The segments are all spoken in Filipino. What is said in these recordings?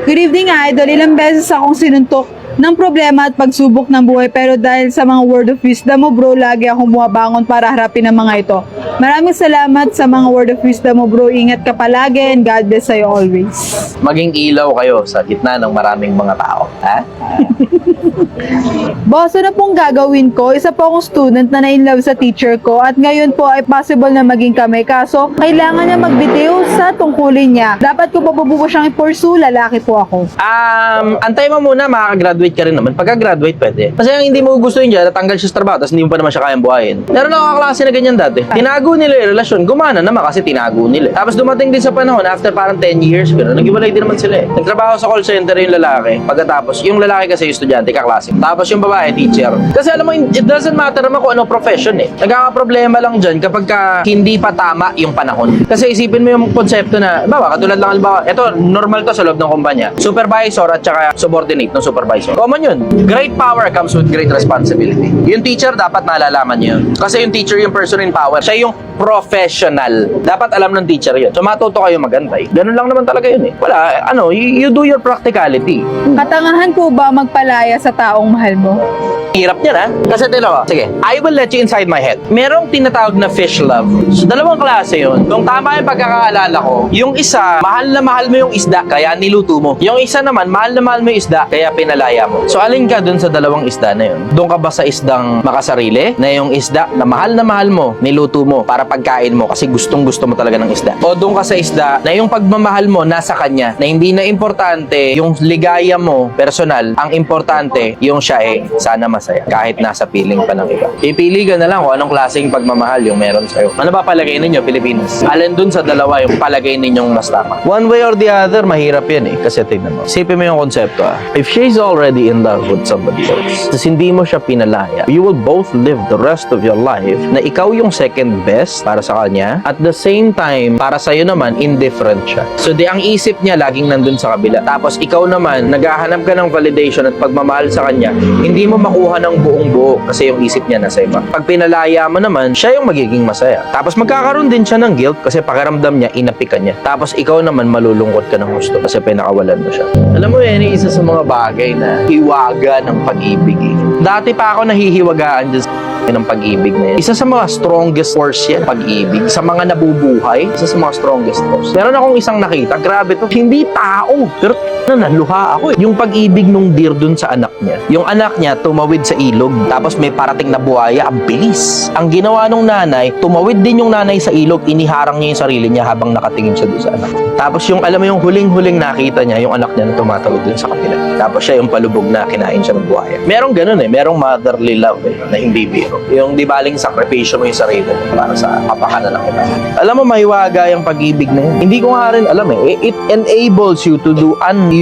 Good evening, Idol. Ilang beses akong sinuntok ng problema at pagsubok ng buhay pero dahil sa mga word of wisdom mo bro, lagi akong bumabangon para harapin ang mga ito. Maraming salamat sa mga word of wisdom mo bro. Ingat ka palagi and God bless sa'yo always. Maging ilaw kayo sa gitna ng maraming mga tao. Ha? Boss, ano pong gagawin ko? Isa po akong student na na-inlove sa teacher ko at ngayon po ay possible na maging kami. Kaso, kailangan niya magbitiw sa tungkulin niya. Dapat ko pa po po siyang i-pursue, lalaki po ako. Um, antay mo muna, makaka-graduate ka rin naman. Pagka-graduate, pwede. Kasi ang hindi mo gusto yun dyan, natanggal siya sa trabaho, tapos hindi mo pa naman siya kayang buhayin. Meron ako kaklase na ganyan dati. Tinago nila yung relasyon, gumana naman kasi tinago nila. Tapos dumating din sa panahon, after parang 10 years, gano'n, nag-iwalay din naman sila eh. Nagtrabaho sa call center yung lalaki. Pagkatapos, yung lalaki kasi yung estudyante, kaklase. Tapos yung babae, teacher. Kasi alam mo, it doesn't matter naman kung anong profession eh. Nagkakaproblema lang dyan kapag ka hindi pa tama yung panahon. Kasi isipin mo yung konsepto na, bawa, katulad lang, halimbawa, ito, normal to sa loob ng kumpanya. Supervisor at saka subordinate ng supervisor. Common yun. Great power comes with great responsibility. Yung teacher, dapat nalalaman niyo yun. Kasi yung teacher yung person in power. Siya yung professional. Dapat alam ng teacher yun. So matuto kayo magantay. Ganun lang naman talaga yun eh. Wala, ano, you, you do your practicality. Katangahan po ba magpalaya sa taong mahal mo? Hirap niya na. Kasi tilo ko, sige, I will let you inside my head. Merong tinatawag na fish love. So, dalawang klase yun. Kung tama yung pagkakaalala ko, yung isa, mahal na mahal mo yung isda, kaya niluto mo. Yung isa naman, mahal na mahal mo yung isda, kaya pinalaya mo. So, alin ka dun sa dalawang isda na yun? Doon ka ba sa isdang makasarili, na yung isda na mahal na mahal mo, niluto mo, para pagkain mo, kasi gustong gusto mo talaga ng isda? O doon ka sa isda, na yung pagmamahal mo, nasa kanya, na hindi na importante yung ligaya mo, personal, ang importante, yung siya eh, sana masaya. Kahit nasa piling pa ng iba. Ipili ka na lang kung anong klaseng pagmamahal yung meron sa'yo. Ano ba palagay ninyo, Pilipinas? Alin dun sa dalawa yung palagay ninyong mas tama? One way or the other, mahirap yan eh. Kasi tignan mo. Isipin mo yung konsepto ah. If she's already in love with somebody else, tapos hindi mo siya pinalaya, you will both live the rest of your life na ikaw yung second best para sa kanya. At the same time, para sa'yo naman, indifferent siya. So di ang isip niya laging nandun sa kabila. Tapos ikaw naman, naghahanap ka ng validation at pagmamahal sa kanya, hindi mo makuha ng buong buo kasi yung isip niya nasa iba. Pag pinalaya mo naman, siya yung magiging masaya. Tapos magkakaroon din siya ng guilt kasi pakiramdam niya, inapikan niya. Tapos ikaw naman malulungkot ka ng gusto kasi pinakawalan mo siya. Alam mo yan, isa sa mga bagay na hiwaga ng pag-ibig eh. Dati pa ako nahihiwagaan dyan ng pag-ibig na yan. Isa sa mga strongest force yan, pag-ibig. Sa mga nabubuhay, isa sa mga strongest force. Meron akong isang nakita, grabe to, hindi tao, pero na naluha ako eh. Yung pag-ibig nung deer dun sa anak niya. Yung anak niya tumawid sa ilog, tapos may parating na buhaya, ang bilis. Ang ginawa nung nanay, tumawid din yung nanay sa ilog, iniharang niya yung sarili niya habang nakatingin siya dun sa anak. Tapos yung alam mo yung huling-huling nakita niya, yung anak niya na tumatawid dun sa kapila. Tapos siya yung palubog na kinain siya ng buhaya. Merong ganun eh, merong motherly love eh, na hindi biro. Yung di baling sakripisyo mo yung sarili mo para sa kapakanan ng iba. Alam mo, mahiwaga yung pag-ibig na yun. Hindi ko nga rin alam eh. It enables you to do unusual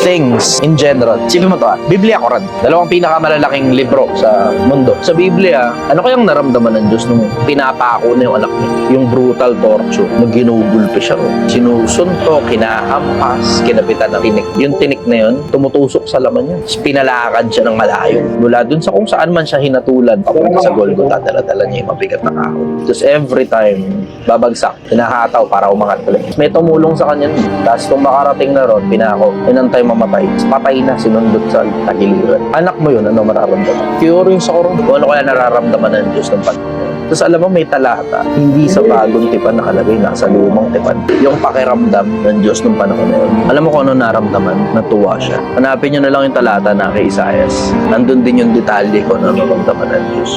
things in general. Sipin mo to ah, Biblia Quran. Dalawang pinakamalalaking libro sa mundo. Sa Biblia, ano kayang naramdaman ng Diyos nung pinapako na yung anak niya? Yung brutal torture, nung ginugulpi siya ron. Sinusunto, kinahampas, kinapitan ng tinik. Yung tinik na yun, tumutusok sa laman. Tapos pinalakad siya ng malayo. Mula dun sa kung saan man siya hinatulan, papunta sa Golgotha, dala-dala niya yung mabigat na kahon. Tapos every time, babagsak, hinahataw para umangat ulit. May tumulong sa kanya. Tapos kung makarating na ron, pinako, inantay mamatay. Patay na, sinundot sa tagiliran. Anak mo yun, ano mararamdaman? Cure yung sa koron. Kung ano kaya nararamdaman ng Diyos ng panahon. Tapos alam mo, may talata, hindi sa bagong tipan nakalagay, nasa lumang tipan. Yung pakiramdam ng Diyos ng panahon na yun. Alam mo kung ano naramdaman? Natuwa siya. Hanapin nyo na lang yung talata na kay Isaias. Nandun din yung detalye kung ano naramdaman ng Diyos.